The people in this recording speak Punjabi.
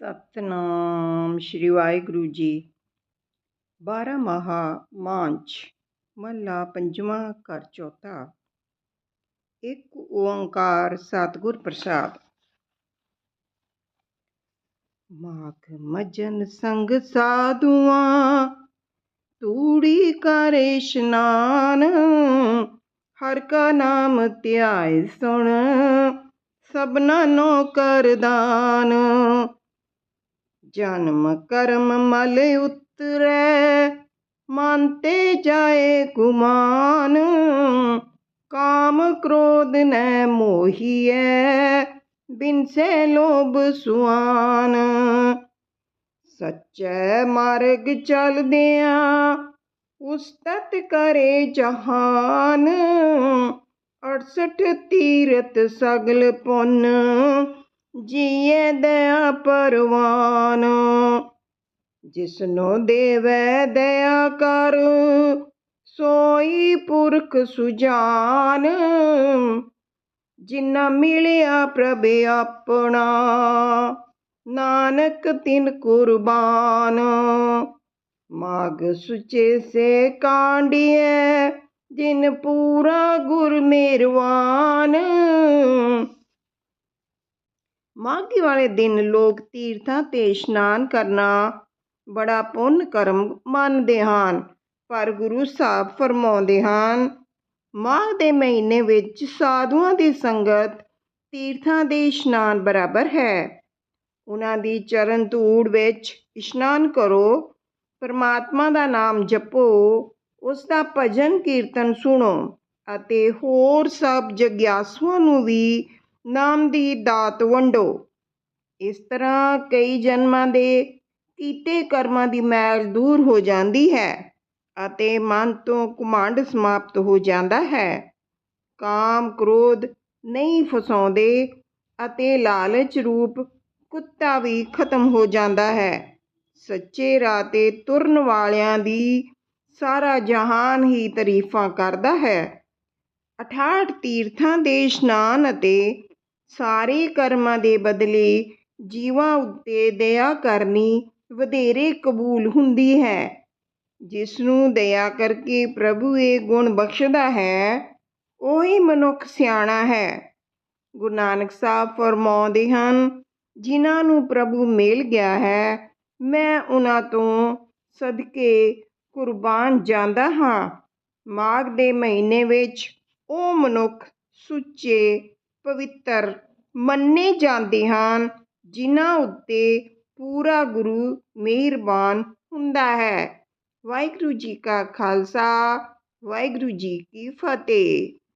ਸਤਨਾਮ ਸ਼੍ਰੀ ਵਾਹਿਗੁਰੂ ਜੀ। ਬਾਰਾਂ ਮਹਾ ਮਾਂਚ ਮਹਲਾ ਪੰਜਵਾਂ ਘਰ ਚੌਥਾ। ਇੱਕ ਓੰਕਾਰ ਸਤਿਗੁਰ ਪ੍ਰਸਾਦ। ਮਾਖ ਮਜਨ ਸੰਗ ਸਾਧੂਆਂ, ਤੂੜੀ ਕਰੇ ਇਸ਼ਨਾਨ। ਹਰ ਕਾ ਨਾਮ ਧਿਆਏ ਸੁਣ, ਸਭਨਾ ਨੋ ਕਰਦਾਨ। ਜਨਮ ਕਰਮ ਮਲ ਉਤਰੈ, ਮਨ ਜਾਏ ਗੁਮਾਨ। ਕਾਮ ਕ੍ਰੋਧ ਨੈ ਮੋਹੀਐ ਬਿਨਸੇ ਲੋਭ ਸੁਆਨ। ਸੱਚੈ ਮਾਰਗ ਚਲਦਿਆਂ ਉਸਤਤ ਕਰੇ ਜਹਾਨ। 68 ਤੀਰਤ ਸਗਲ ਪੁੰਨ ਜੀਏ ਦਇਆ ਪਰਵਾਨ, ਜਿਸਨੂੰ ਦੇਵੈ ਦਇਆ ਕਰ, ਸੋਈ ਪੁਰਖ ਸੁਜਾਨ ਜਿਨਾ ਮਿਲਿਆ ਪ੍ਰਭ ਆਪਣਾ, ਨਾਨਕ ਤਿਨ ਕੁਰਬਾਨ। ਮਾਗ ਸੁਚੇ ਸੇ ਕਾਂਡੀਐ ਜਿਨ ਪੂਰਾ ਗੁਰ ਮਿਹਰਵਾਨ ਮਾਘੀ ਵਾਲੇ ਦਿਨ ਲੋਕ ਤੀਰਥਾਂ ਤੇ ਇਸ਼ਨਾਨ ਕਰਨਾ ਬੜਾ ਪੁੰਨ ਕਰਮ ਮੰਨਦੇ ਹਨ, ਪਰ ਗੁਰੂ ਸਾਹਿਬ ਫਰਮਾਉਂਦੇ ਹਨ, ਮਾਘ ਦੇ ਮਹੀਨੇ ਵਿੱਚ ਸਾਧੂਆਂ ਦੀ ਸੰਗਤ ਤੀਰਥਾਂ ਦੇ ਇਸ਼ਨਾਨ ਬਰਾਬਰ ਹੈ। ਉਹਨਾਂ ਦੀ ਚਰਨ ਧੂੜ ਵਿੱਚ ਇਸ਼ਨਾਨ ਕਰੋ, ਪਰਮਾਤਮਾ ਦਾ ਨਾਮ ਜਪੋ, ਉਸ ਦਾ ਭਜਨ ਕੀਰਤਨ ਸੁਣੋ ਅਤੇ ਹੋਰ ਸਭ ਜਗਿਆਸੂਆਂ ਨੂੰ ਵੀ ਨਾਮ ਦੀ ਦਾਤ ਵੰਡੋ। ਇਸ ਤਰ੍ਹਾਂ ਕਈ ਜਨਮਾਂ ਦੇ ਕੀਤੇ ਕਰਮਾਂ ਦੀ ਮੈਲ ਦੂਰ ਹੋ ਜਾਂਦੀ ਹੈ ਅਤੇ ਮਨ ਤੋਂ ਕੁਮੰਡ ਸਮਾਪਤ ਹੋ ਜਾਂਦਾ ਹੈ। ਕਾਮ ਕ੍ਰੋਧ ਨਹੀਂ ਫਸਾਉਂਦੇ ਅਤੇ ਲਾਲਚ ਰੂਪ ਕੁੱਤਾ ਵੀ ਖਤਮ ਹੋ ਜਾਂਦਾ ਹੈ। ਸੱਚੇ ਰਾਹ ਤੇ ਤੁਰਨ ਵਾਲਿਆਂ ਦੀ ਸਾਰਾ ਜਹਾਨ ਹੀ ਤਾਰੀਫਾਂ ਕਰਦਾ ਹੈ। 68 ਤੀਰਥਾਂ ਦੇ ਇਸ਼ਨਾਨ ਅਤੇ ਸਾਰੇ ਕਰਮਾਂ ਦੇ ਬਦਲੇ ਜੀਵਾਂ ਉੱਤੇ ਦਇਆ ਕਰਨੀ ਵਧੇਰੇ ਕਬੂਲ ਹੁੰਦੀ ਹੈ। ਜਿਸ ਨੂੰ ਦਇਆ ਕਰਕੇ ਪ੍ਰਭੂ ਇਹ ਗੁਣ ਬਖਸ਼ਦਾ ਹੈ, ਉਹੀ ਮਨੁੱਖ ਸਿਆਣਾ ਹੈ। ਗੁਰੂ ਨਾਨਕ ਸਾਹਿਬ ਫਰਮਾਉਂਦੇ ਹਨ, ਜਿਨ੍ਹਾਂ ਨੂੰ ਪ੍ਰਭੂ ਮਿਲ ਗਿਆ ਹੈ, ਮੈਂ ਉਹਨਾਂ ਤੋਂ ਸਦਕੇ ਕੁਰਬਾਨ ਜਾਂਦਾ ਹਾਂ। ਮਾਘ ਦੇ ਮਹੀਨੇ ਵਿੱਚ ਉਹ ਮਨੁੱਖ ਸੁੱਚੇ ਪਵਿੱਤਰ ਮੰਨੇ ਜਾਂਦੇ ਹਨ, ਜਿਨ੍ਹਾਂ ਉੱਤੇ ਪੂਰਾ ਗੁਰੂ ਮਿਹਰਬਾਨ ਹੁੰਦਾ ਹੈ। ਵਾਹਿਗੁਰੂ ਜੀ ਕਾ ਖਾਲਸਾ, ਵਾਹਿਗੁਰੂ ਜੀ ਕੀ ਫਤਿਹ।